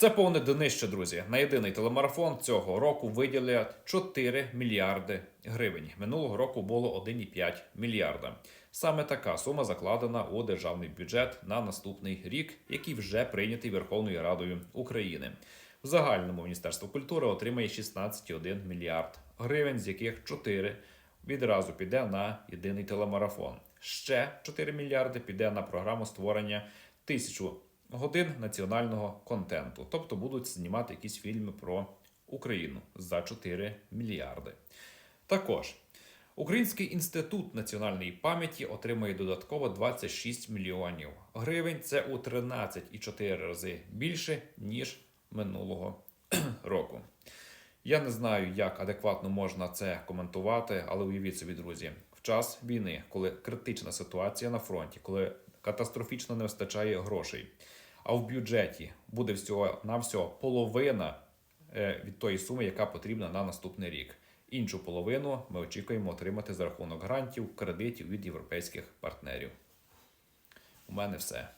Це повне днище, друзі. На єдиний телемарафон цього року виділять 4 мільярди гривень. Минулого року було 1,5 мільярда. Саме така сума закладена у державний бюджет на наступний рік, який вже прийнятий Верховною Радою України. В загальному Міністерство культури отримає 16,1 мільярд гривень, з яких 4 відразу піде на єдиний телемарафон. Ще 4 мільярди піде на програму створення тисячу годин національного контенту. Тобто будуть знімати якісь фільми про Україну за 4 мільярди. Також Український інститут національної пам'яті отримає додатково 26 мільйонів гривень. Це у 13,4 рази більше ніж минулого року. Я не знаю, як адекватно можна це коментувати, але уявіть собі, друзі, в час війни, коли критична ситуація на фронті, коли катастрофічно не вистачає грошей, а в бюджеті буде всього на всього половина е, від тої суми, яка потрібна на наступний рік. Іншу половину ми очікуємо отримати за рахунок грантів, кредитів від європейських партнерів. У мене все.